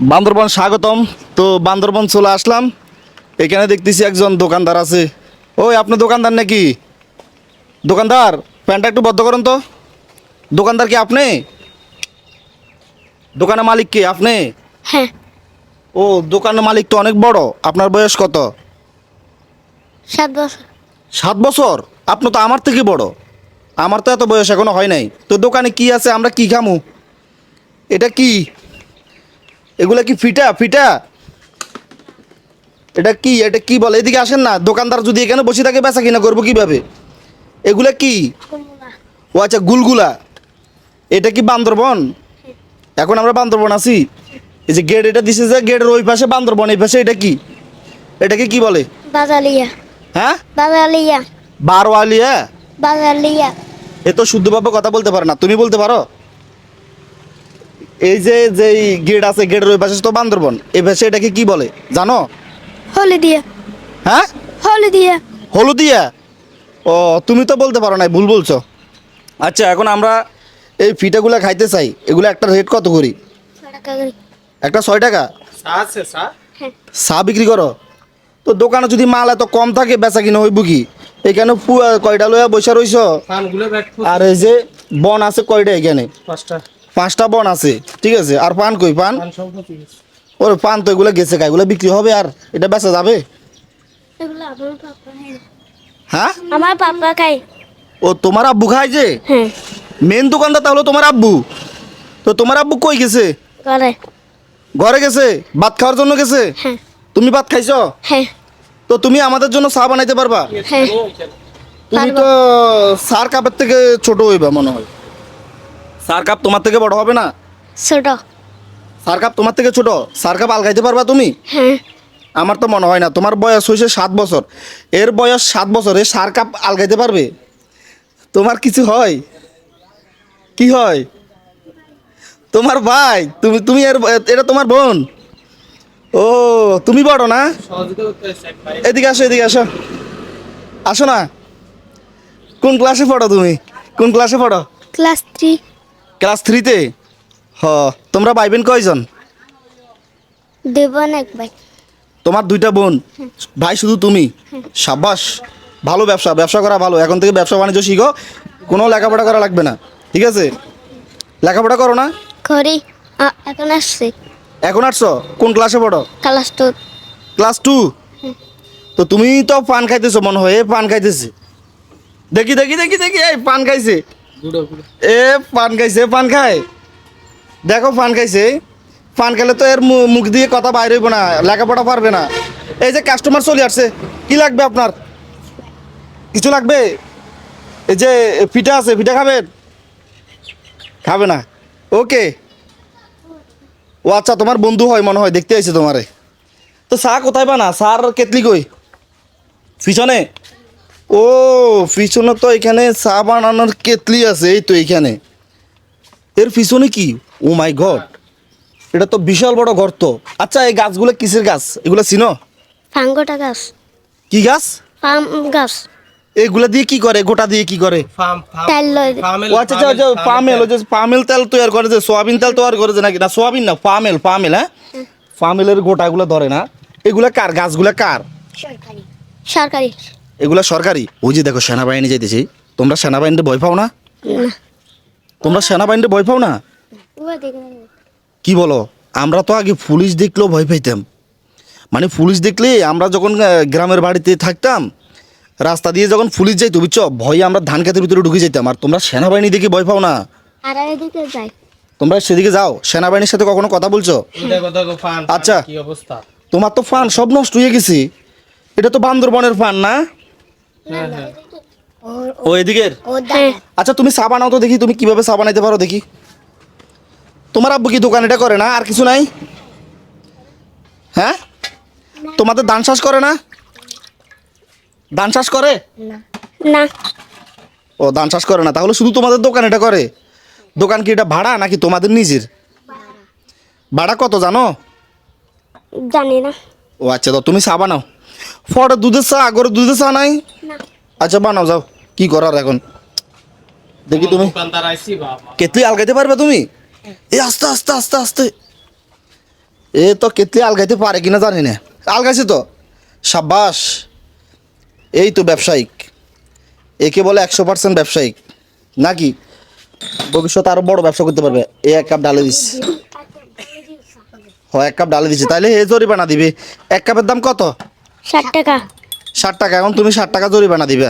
বান্দরবন স্বাগতম। তো বান্দরবন চলে আসলাম। এখানে দেখতেছি একজন দোকানদার আছে। ওই আপনি দোকানদার নাকি? দোকানদার প্যান্টটা একটু বদ্ধ করুন তো। দোকানদার কি আপনি? দোকানের মালিক কি? আপনি? হ্যাঁ। ও দোকানের মালিক তো অনেক বড়। আপনার বয়স কত? সাত বছর। সাত বছর? আপনি তো আমার থেকে বড়। আমার তো এত বয়স এখনও হয় নাই। তো দোকানে কি আছে? আমরা কি খামু? এটা কি? এগুলা কি ফিটা? ফিটা? এটা কি? এটা কি বলে? এদিকে আসেন না। দোকানদার যদি এখানে বসে থাকে বেচা কিনা করব কীভাবে? এগুলা কি? ও আচ্ছা গুলগুলা। এটা কি বান্দরবন? এখন আমরা বান্দরবন আছি। এই যে গেট এটা দিছে যে গেটের ওই পাশে বান্দরবন এই পাশে এটা কি? এটাকে কি বলে? বাজালিয়া। হ্যাঁ? বাজালিয়া। বারোয়ালিয়া? বাজালিয়া। এ তো শুদ্ধভাবে কথা বলতে পারে না। তুমি বলতে পারো? এই যে যে গেট আছে গেটের ওই পাশে তো বান্দরবন। এই পাশে এটাকে কি বলে? জানো? হলদিয়া। হ্যাঁ? হলদিয়া। হলুদিয়া? ও তুমি তো বলতে পারো না ভুল বলছো। আচ্ছা এখন আমরা এই ফিটাগুলো খাইতে চাই। এগুলো একটা রেট কত করি? একটা ছয় টাকা? আছে চা? হ্যাঁ। বিক্রি করো? তো দোকানে যদি মাল এত কম থাকে বেচা কিনা হইব কি? এখানে কয়টা লইয়া বৈশা রইছ? আর এই যে বন আছে কয়টা এখানে? পাঁচটা। পাঁচটা বন আছে ঠিক আছে? আর পান কই পান? ওর পান তো এগুলো গেছে এগুলো বিক্রি হবে আর এটা বেচা যাবে? হ্যাঁ? আমার পাপা খায়। ও তোমার আব্বু খায় যে? হ্যাঁ। মেন দোকানদার তাহলে তোমার আব্বু? তো তোমার আব্বু কই গেছে? ঘরে গেছে? ভাত খাওয়ার জন্য গেছে? হ্যাঁ। তুমি ভাত খাইছো? হ্যাঁ। তো তুমি আমাদের জন্য চা বানাইতে পারবা? হ্যাঁ। তুমি তো সার কাপের থেকে ছোট হইবা মনে হয়। সার কাপ তোমার থেকে বড় হবে না? ছোট। সার কাপ তোমার থেকে ছোট? সার কাপ আলগাইতে পারবা তুমি? হ্যাঁ। আমার তো মনে হয় না তোমার বয়স হয়েছে সাত বছর। এর বয়স সাত বছর এ সার কাপ আলগাইতে পারবে? তোমার কিছু হয়? কি হয়? তোমার ভাই তুমি তুমি এর এটা তোমার বোন? ও তুমি বড় না? এদিকে আসো এদিকে আসো। আসো না। কোন ক্লাসে পড়ো তুমি? কোন ক্লাসে পড়ো? Class three. ক্লাস থ্রিতে? হ তোমরা ভাই বোন কয়জন দেবন এক ভাই। তোমার দুইটা বোন? ভাই শুধু তুমি? সাব্বাস ভালো ব্যবসা ব্যবসা করা ভালো। এখন থেকে ব্যবসা বাণিজ্য শিখো কোনো লেখাপড়া করা লাগবে না ঠিক আছে? লেখাপড়া করো না? করি। এখন আসছে। এখন আসছো? কোন ক্লাসে পড়ো? Class two. Class two? তো তুমি তো পান খাইতেছো মনে হয় পান খাইতেছে। দেখি দেখি দেখি দেখি এই পান খাইছে। এ, পান খাইছে, পান খায়। দেখো, পান খাইছে। পান খেলে তো এর মুখ দিয়ে কথা বাইরে হইব না, লেখাপড়া পারবে না। এই যে কাস্টমার চলে আসছে, কি লাগবে আপনার? কিছু লাগবে? এই যে পিঠা আছে, পিঠা খাবেন? খাবে না। ওকে। ও আচ্ছা তোমার বন্ধু হয় মনে হয়, দেখতে আইছে তোমারে। তো চা কোথায় বানা সার কেতলি কই? পিছনে? ও পিছনে তো এখানে চা বানানোর কেতলি আছে এই তো এইখানে এর পিছনে কি? Oh my god. এটা তো বিশাল বড় গর্ত আচ্ছা এই গাছগুলো কিসের গাছ? এগুলো চিনো? ফাঙ্গোটা গাছ। কি গাছ? পাম গাছ। এগুলা দিয়ে কি করে? গোটা দিয়ে কি করে? তেল ও আচ্ছা আচ্ছা পামেল ওই যে পামেল তেল তৈরি করে যে সোয়াবিন তেল তৈরি করে যে নাকি? না সোয়াবিন না পামেল পামেল হ্যাঁ? পামেলের গোটাগুলো ধরে না। এগুলা কার? গাছগুলা কার? সরকারি। সরকারি। এগুলা সরকারি? ওই যে দেখো সেনাবাহিনী যাইতেছি। তোমরা সেনাবাহিনীতে ভয় পাও না? তোমরা সেনাবাহিনীতে ভয় পাও না? কি বলো? আমরা তো আগে পুলিশ দেখলেও ভয় পাইতাম। মানে পুলিশ দেখলে আমরা যখন গ্রামের বাড়িতে থাকতাম রাস্তা দিয়ে যখন পুলিশ যাইতো বুঝছ? ভয়ে আমরা ধান খেতের ভিতরে ঢুকে যেতাম আর তোমরা সেনাবাহিনী দেখে ভয় পাও না? আর এদিকে যাই। তোমরা সেদিকে যাও। সেনাবাহিনীর সাথে কখনো কথা বলছো? আচ্ছা। তোমার তো ফান সব নষ্ট হয়ে গেছি। এটা তো বান্দরবনের ফান না? ও এদিকের? ও হ্যাঁ আচ্ছা তুমি চা বানাও তো দেখি তুমি কীভাবে চা বানাইতে পারো দেখি। তোমার আব্বু কি দোকান এটা করে না? আর কিছু নাই? হ্যাঁ? তোমাদের ধান চাষ করে না? ধান চাষ করে? না। ও ধান চাষ করে না। তাহলে শুধু তোমাদের দোকান এটা করে? দোকান কি এটা ভাড়া নাকি তোমাদের নিজের? ভাড়া কত জানো? জানি না। ও আচ্ছা তো তুমি চা বানাও। ফটো দুধের চা আগরে দুধের চা নাই? আচ্ছা বানাও যাও। কি করার এখন? দেখি তুমি। কেতলি আলগাইতে পারবে তুমি? এ আস্তে আস্তে আস্তে আস্তে। এ তো কেতলি আলগাইতে পারে কিনা জানি না। আলগাইছে তো। সাব্বাস। এই তো ব্যবসায়িক। একে বলে একশো পার্সেন্ট ব্যবসায়িক। নাকি? ভবিষ্যতে আরও বড় ব্যবসা করতে পারবে। এ এক কাপ ডালে দিচ্ছে হ এক কাপ ডালে দিচ্ছে তাইলে হে জরিমানা দিবে। এক কাপের দাম কত? ষাট টাকা। ষাট টাকা এখন তুমি ষাট টাকা জরিমানা দিবে।